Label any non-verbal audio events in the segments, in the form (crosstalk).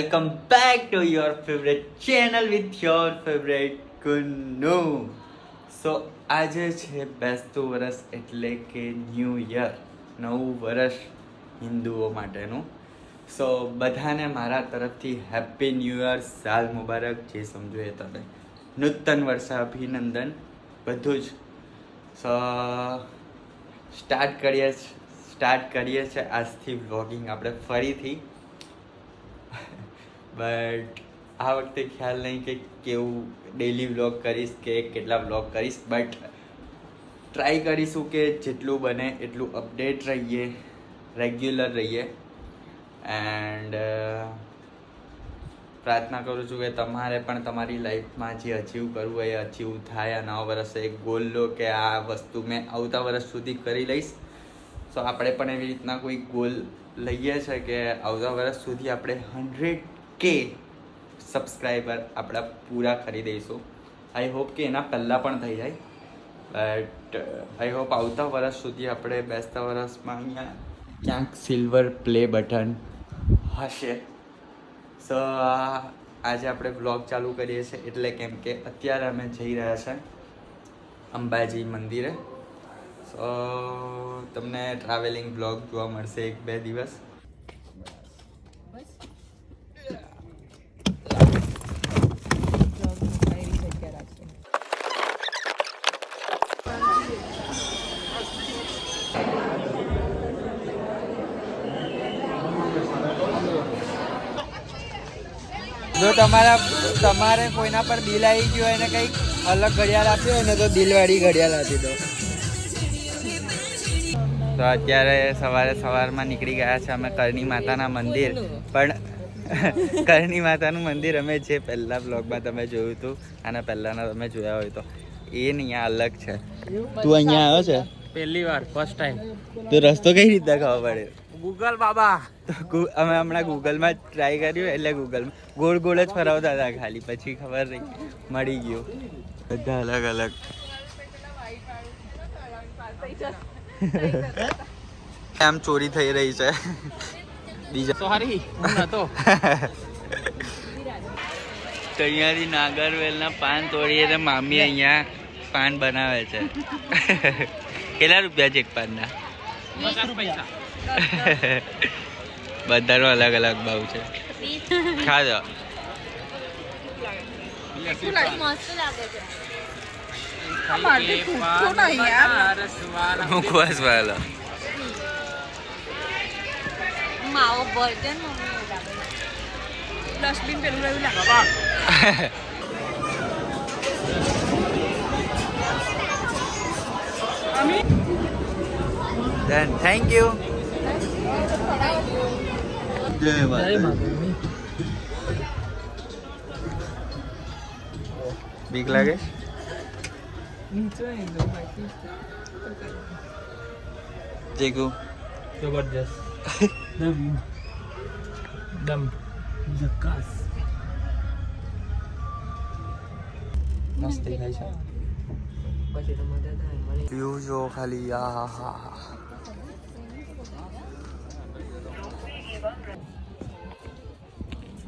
Welcome back to your favourite channel with your favourite Kunu. So આજે છે બેસતું વરસ એટલે કે ન્યૂ યર નવું વર્ષ હિન્દુઓ માટેનું. સો બધાને મારા તરફથી હેપી ન્યૂ યર સાલ મુબારક, જે સમજો એ તમે. નૂતન વર્ષ અભિનંદન, બધું જ. સો સ્ટાર્ટ કરીએ સ્ટાર્ટ કરીએ છીએ આજથી વ્લોગિંગ આપણે ફરીથી. બટ આ વખતે ખ્યાલ નહીં કે કેવું ડેલી વ્લોગ કરીશ કે કેટલા વ્લોગ કરીશ બટ ટ્રાય કરીશું કે જેટલું બને એટલું અપડેટ રહીએ રેગ્યુલર રહીએ. એન્ડ પ્રાર્થના કરું છું કે તમારે પણ તમારી લાઈફમાં જે અચીવ કરવું એ અચીવ થાય આ નવા વર્ષે એક ગોલ લો કે આ વસ્તુ મેં આવતા વર્ષ સુધી કરી લઈશ. સો આપણે પણ એવી રીતના કોઈ ગોલ લઈએ છે કે આવતા વર્ષ સુધી આપણે હંડ્રેડ કે સબસ્ક્રાઈબર આપણા પૂરા કરી દઈશું. આઈ હોપ કે એના પહેલાં પણ થઈ જાય. બટ આઈ હોપ આવતા વર્ષ સુધી આપણે બેસતા વર્ષમાં અહીંયા ક્યાંક સિલ્વર પ્લે બટન હશે. સો આજે આપણે બ્લોગ ચાલુ કરીએ છીએ. એટલે કેમ કે અત્યારે અમે જઈ રહ્યા છે અંબાજી મંદિરે. સો તમને ટ્રાવેલિંગ બ્લોગ જોવા મળશે એક બે દિવસ. જો તમારા તમારે કોઈના પર દિલ આવી ગયું હોય ને કંઈક અલગ ઘડિયાળ આપી હોય ને તો દિલવાળી ઘડિયાળ આપી દો. તો અત્યારે સવારે સવારમાં નીકળી ગયા છે અમે કરણી માતાના મંદિર. પણ (laughs) કરણી માતાનું મંદિર અમે જે પહેલા બ્લોગમાં તમે જોયું હતું આના પહેલાંના તમે જોયા હોય તો એ નહીં આ અલગ છે. તું અહીંયા આવ્યો છે? પહેલી વાર ફર્સ્ટ ટાઈમ તો રસ્તો કઈ રીતે ખબર પડે? ગૂગલ બાબા. તો અમે હમણાં ગૂગલમાં ટ્રાય કર્યું એટલે ગૂગલમાં ગોળ ગોળ જ ફરાવતા હતા ખાલી પછી ખબર નહીં મળી ગયું. બધા અલગ અલગ. આમ ચોરી થઈ રહી છે? બીજા સોરી નતો તો. અહીંયાથી નાગરવેલના પાન તોડીએ તો મામી અહીંયા પાન બનાવે છે. કેટલા રૂપિયા છે એક પાનના? પચાસ પૈસા બધાનો અલગ અલગ ભાવ છે. ખાજો મસ્ત લાગે છે. મુખવાસ વાળો. માવો વર્જન મમ્મી. લાગે ડસ્ટબિન પેલું એવું લાગે Then thank you. જય માતા બીક લાગે? જેગુ. જબરજસ્ત. નવીન. દમ જકાસ. મસ્ત દેખાય છે. વ્યૂ જો ખાલી આ હા હા હા.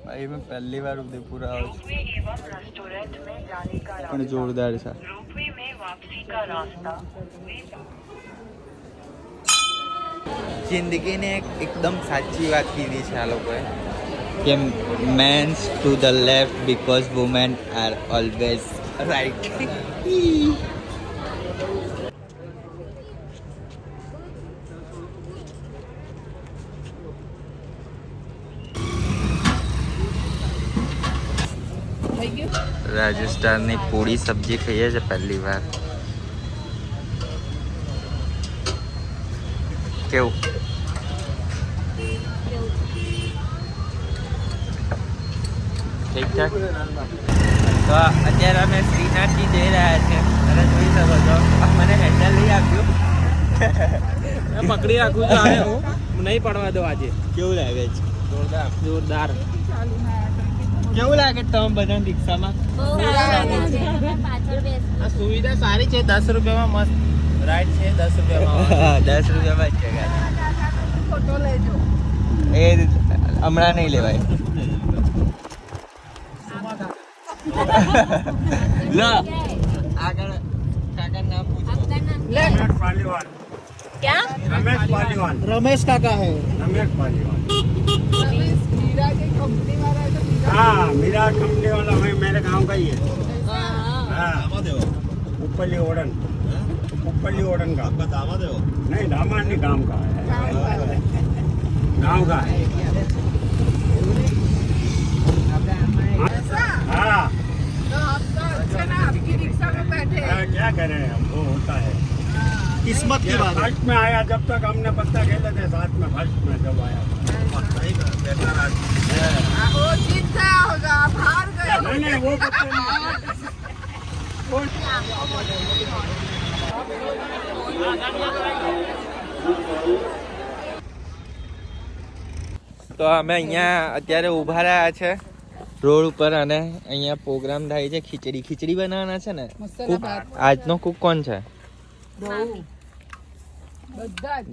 ભાઈ મેં પહેલી વાર ઉદયપુર આવ્યો છું एवं रेस्टोरेंट में जाने का પણ જોરદાર છે रोपवे में वापसी का रास्ता જિંદગીને એક એકદમ સાચી વાત કીધી છે આ લોકોએ કે men's to the left because women are always right રાજસ્થાનની પૂરી સબ્જી ખાઈએ છે પહેલી વાર. કેવું? તો અત્યારે અમે શ્રીનાથજી જઈ રહ્યા છે. અને જોઈ શકો છો. મને હેન્ડલ નહીં આપ્યું. (laughs) પકડી રાખું છું હવે હું. નહીં પડવા દો આજે. કેવું લાગે છે? જોરદાર. જોરદાર. કેવું લાગે તમે બધા રિક્ષામાં? સુવિધા સારી છે દસ રૂપિયામાં મસ્ત. રાઈડ છે દસ રૂપિયામાં (laughs) દસ રૂપિયામાં જ છે ફોટો લેજો. એ હમણાં નહીં લેવાય. (laughs) લો. આગળ કાકા નામ રમેશ કાકા હે. રમેશ પાલીવાલ. हाँ मेरा कमले वाला हमें मेरे गाँव का ही है। उपली ओडन। उपली ओडन का। आपका दामाद है वो। नहीं दामाद नहीं गाँव का है। गाँव का है। हाँ। तो तो अच्छा हाँ, क्या करें वो होता है। हाँ। किस्मत की बात में आया जब तक हमने पत्ता खेले थे साथ में फ़र्स्ट में जब आया તો અમે અહીંયા અત્યારે ઊભા રહ્યા છે રોડ ઉપર અને અહીંયા પ્રોગ્રામ થાય છે. ખીચડી ખીચડી બનાવવાના છે ને? આજનો કુક કોણ છે?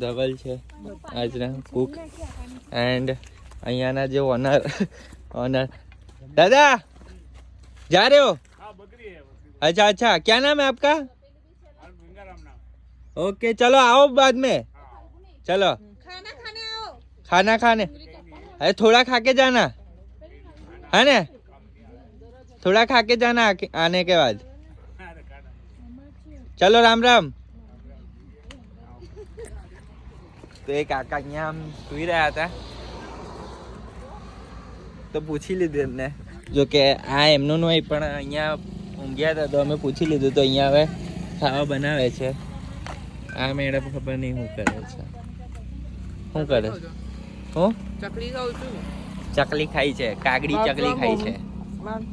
ધવલ છે આજના કુક એન્ડ અહીંયાના જે ઓનર ઓનર દાદા जा रहे हो अच्छा अच्छा क्या नाम है आपका ओके चलो आओ बाद में चलो खाना खाने अरे थोड़ा खा के जाना है ना थोड़ा खा के जाना आके- आने के बाद चलो राम राम તો એ કાકા અહીંયા આમ સુઈ રહ્યા હતા. તો પૂછી લીધું એમને. જો કે આ એમનું નહીં પણ અહીંયા ઊંઘ્યા હતા તો અમે પૂછી લીધું તો અહીંયા હવે ખાવા બનાવે છે. આ મેડમ ખબર નહીં શું કરે છે. શું કરે? હું? ચકલી ખાઉં છું. ચકલી ખાઈ છે કાગડી ચકલી ખાઈ છે.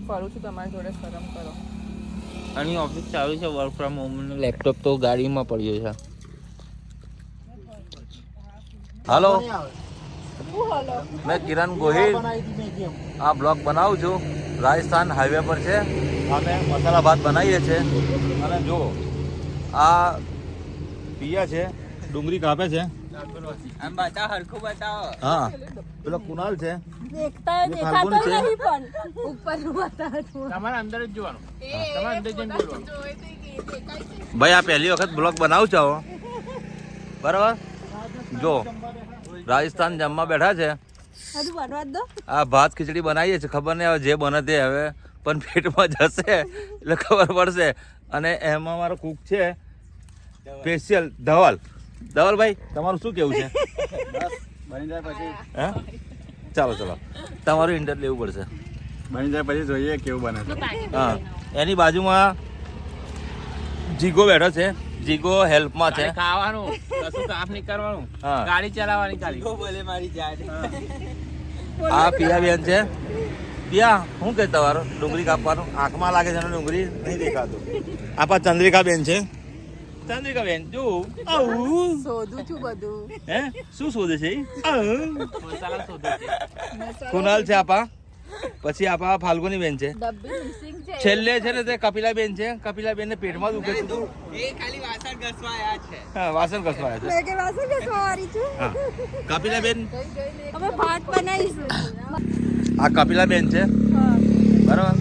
ફરું છું તમારી જોડે શરમ કરો. અને ઓફિસ ચાલુ છે વર્ક ફ્રોમ હોમ લેપટોપ તો ગાડીમાં પડ્યો છે. हेलो। मैं किरण गोहिल। आ ब्लॉक बनाव छु राजस्थान हाईवे पर छे। हमें मसाला भात बनाई छे। अरे जो आ पिया छे डुंगरी कापे छे। हम बता हर को बताओ। हाँ बोला कुणाल छे? देखता है देखा तो नहीं पण ऊपर बता तू। तुम्हारा अंदर जो तुम्हारा अंदर जो जो भाई आप पहली वक्त ब्लॉक बनाव छो बराबर જો રાજસ્થાન જમવા બેઠા છે. આ ભાત ખીચડી બનાવીએ છીએ ખબર નહીં હવે જે બને તે હવે પણ પેટમાં જશે એટલે ખબર પડશે. અને એમાં મારો કુક છે સ્પેશિયલ ધવલ. ધવલભાઈ તમારું શું કેવું છે? બની જાય પછી. હે? ચાલો ચાલો. તમારું ઇન્ટર લેવું પડશે. બની જાય પછી જોઈએ કેવું બને હા. એની બાજુમાં જીગો બેઠો છે. જીગો હેલ્પમાં છે. ખાવાનું કશું કામ નહીં કરવાનું. ગાડી ચલાવવાની ખાલી. બોલે મારી જાત. આ પિયા બેન છે. પિયા શું કે તમારો? ડુંગળી કાપવાનું? આંખમાં લાગે છે ને ડુંગળી? નહીં દેખાતું. આપા ચંદ્રિકા બેન છે. ચંદ્રિકા બેન જો. આવું. શોધું છું બધું. હે? શું શોધે છે મસાલા શોધો છે. કુનાલ છે આપા. પછી આપણા ફાલ્ગુની બેન છે. ડબ્બી મિસિંગ છે છેલ્લે છે ને તે કપિલા બેન છે. કપિલા બેન ને પેટમાં દુખે છે. વાસણ ઘસવાયા છે. હા વાસણ ઘસવાયા છે. વાસણ ઘસવાવાળી છું. કપિલા બેન અમે ભાત બનાવીશું. આ કપિલા બેન છે. બરાબર?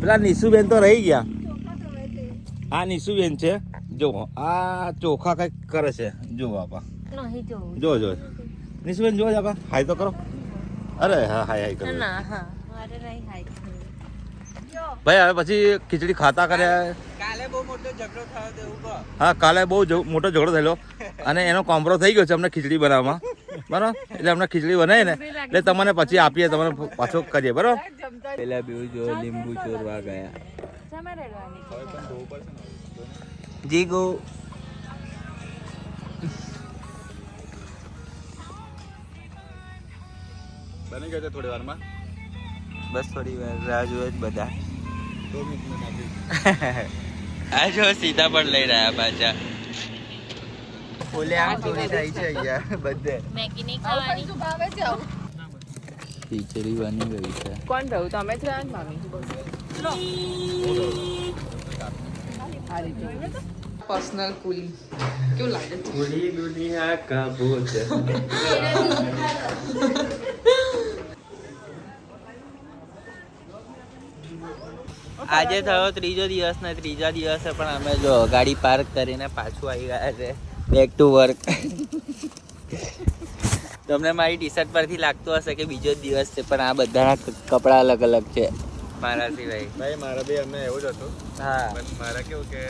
પેલા નિશુબેન તો રહી ગયા. આ નિશુબેન છે. જો આ ચોખા કંઈક કરે છે. જો બાપા. જો જો નિશુબેન જો બાપા. હાય તો કરો. અરે હા હાય હાય કરો. ના હા મારે નહીં હાય ભાઈ હવે પછી ખીચડી ખાતા કર્યા? કાલે બહુ મોટો ઝઘડો થયો તો એવું હા કાલે બહુ જ- મોટો ઝઘડો થયેલો. અને એનો કોમ્પ્રો થઈ ગયો છે અમને ખીચડી બનાવવામાં. બરાબર? એટલે અમને ખીચડી બનાવી ને એટલે તમને પછી આપીએ તમને પાછો કરીએ બરાબર? પેલા બેઉ જો લીંબુ ચોરવા ગયા. જી રહેવાની બની ગયો છે થોડી વારમાં? બસ થોડી વાર રાહ જોવે જ બધા. આ જો સીધા પણ લઈ રહ્યા પાછા. ઓલે આ ચોરી થાય છે અહીંયા બધે. મેગી નહીં ખાવાની. ખીચડી બની ગઈ છે. કોણ રહું તમે જ રહ્યા ને મામી? Personal coolie. કેવું લાગે? દુનિયા કા ભોજ (laughs) આજે થયો ત્રીજો દિવસ ને ત્રીજા દિવસે પણ અમે જો ગાડી પાર્ક કરીને પાછું આવી ગયા છે. બેક ટુ વર્ક તમને મારી ટી શર્ટ પરથી લાગતું હશે કે બીજો જ દિવસ છે પણ આ બધાના કપડાં અલગ અલગ છે. મારા સિવાય ભાઈ મારા બી અમે એવું જ હતું. હા. પણ મારા કેવું કે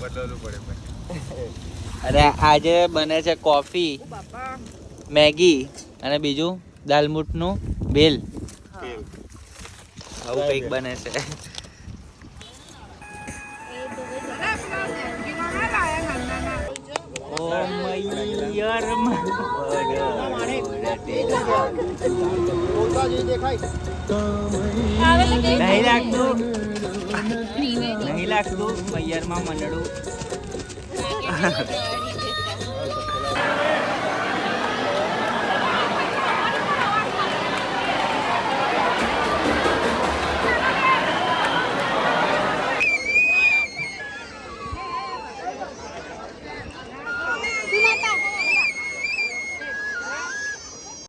બદલવું પડે અરે આજે બને છે કોફી મેગી અને બીજું દાલમૂટનું બેલ. આવું કંઈક બને છે. નહીં લાગતું. નહીં લાગતું. મૈયરમાં મંડળું. (laughs)